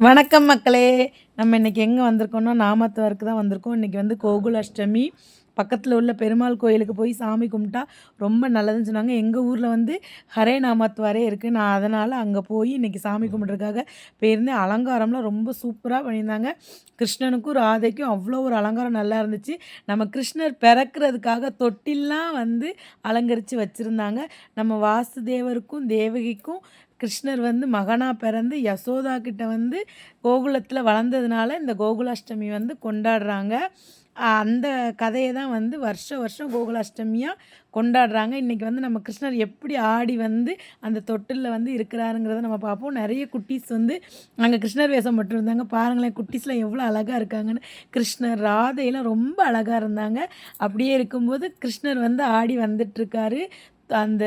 வணக்கம் மக்களே. நம்ம இன்றைக்கி எங்கே வந்திருக்கோம்னா நாமத்துவருக்கு தான் வந்திருக்கோம். இன்றைக்கி வந்து கோகுலாஷ்டமி. பக்கத்தில் உள்ள பெருமாள் கோயிலுக்கு போய் சாமி கும்பிட்டா ரொம்ப நல்லதுன்னு சொன்னாங்க. எங்கள் ஊரில் வந்து ஹரே நாமத்வாரே இருக்குது நான் அதனால் அங்கே போய் இன்றைக்கி சாமி கும்பிட்றதுக்காக போயிருந்தேன். அலங்காரம்லாம் ரொம்ப சூப்பராக பண்ணியிருந்தாங்க. கிருஷ்ணனுக்கும் ராதைக்கும் அவ்வளோ ஒரு அலங்காரம் நல்லா இருந்துச்சு. நம்ம கிருஷ்ணர் பிறக்கிறதுக்காக தொட்டிலாம் வந்து அலங்கரித்து வச்சுருந்தாங்க. நம்ம வாசுதேவருக்கும் தேவகிக்கும் கிருஷ்ணர் வந்து மகனாக பிறந்து யசோதா கிட்ட வந்து கோகுலத்தில் வளர்ந்தது வளர்ந்ததுனால இந்த கோகுலாஷ்டமி வந்து கொண்டாடுறாங்க. அந்த கதையை தான் வந்து வருஷம் வருஷம் கோகுலாஷ்டமியாக கொண்டாடுறாங்க. இன்றைக்கி வந்து நம்ம கிருஷ்ணர் எப்படி ஆடி வந்து அந்த தொட்டிலில் வந்து இருக்கிறாருங்கிறத நம்ம பார்ப்போம். நிறைய குட்டீஸ் வந்து அங்கே கிருஷ்ணர் வேஷம் மட்டும் இருந்தாங்க பாருங்களேன் குட்டீஸ்லாம் எவ்வளோ அழகாக இருக்காங்கன்னு. கிருஷ்ணர் ராதையெல்லாம் ரொம்ப அழகாக இருந்தாங்க. அப்படியே இருக்கும்போது கிருஷ்ணர் வந்து ஆடி வந்துட்டுருக்காரு அந்த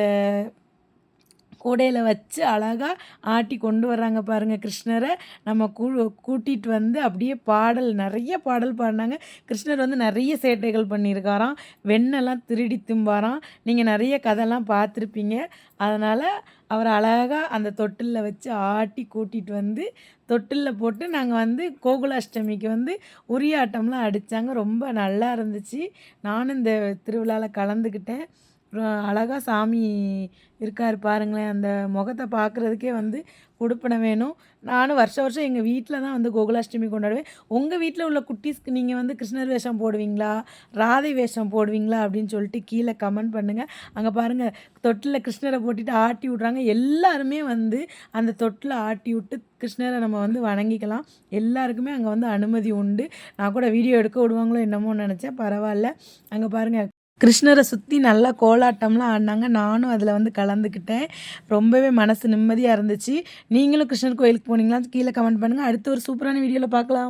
கூடையில் வச்சு அழகாக ஆட்டி கொண்டு வர்றாங்க பாருங்கள் கிருஷ்ணரை. நம்ம கூ கூட்டிகிட்டு வந்து அப்படியே பாடல் நிறைய பாடல் பாடினாங்க. கிருஷ்ணர் வந்து நிறைய சேட்டைகள் பண்ணியிருக்காராம். வெண்ணெல்லாம் திருடி திம்பாராம். நீங்கள் நிறைய கதைலாம் பார்த்துருப்பீங்க. அதனால் அவர் அழகாக அந்த தொட்டிலில் வச்சு ஆட்டி கூட்டிகிட்டு வந்து தொட்டிலில் போட்டு நாங்கள் வந்து கோகுலாஷ்டமிக்கு வந்து உரியாட்டம்லாம் அடித்தாங்க ரொம்ப நல்லா இருந்துச்சு. நானும் இந்த திருவிழாவில் கலந்துக்கிட்டேன் அழகாக சாமி இருக்கார் பாருங்களேன். அந்த முகத்தை பார்க்குறதுக்கே வந்து கொடுப்பன வேணும். நானும் வருஷ வருஷம் எங்கள் வீட்டில் தான் வந்து கோகுலாஷ்டமி கொண்டாடுவேன். உங்கள் வீட்டில் உள்ள குட்டீஸ்க்கு நீங்கள் வந்து கிருஷ்ணர் வேஷம் போடுவீங்களா? ராதை வேஷம் போடுவீங்களா? அப்படின்னு சொல்லிட்டு கீழே கமெண்ட் பண்ணுங்கள் அங்கே பாருங்கள் தொட்டில் கிருஷ்ணரை போட்டுட்டு ஆட்டி விட்றாங்க. எல்லாருமே வந்து அந்த தொட்டில் ஆட்டி விட்டு கிருஷ்ணரை நம்ம வந்து வணங்கிக்கலாம். எல்லாருக்குமே அங்கே வந்து அனுமதி உண்டு. நான் கூட வீடியோ எடுக்க விடுவாங்களோ என்னமோ நினச்சேன். பரவாயில்ல. அங்கே பாருங்கள் கிருஷ்ணரை சுற்றி நல்லா கோலாட்டம்லாம் ஆடினாங்க. நானும் அதில் வந்து கலந்துக்கிட்டேன். ரொம்பவே மனசு நிம்மதியாக இருந்துச்சு. நீங்களும் கிருஷ்ணர் கோயிலுக்கு போனீங்களா கீழே கமெண்ட் பண்ணுங்கள் அடுத்த ஒரு சூப்பரான வீடியோவில் பார்க்கலாம்.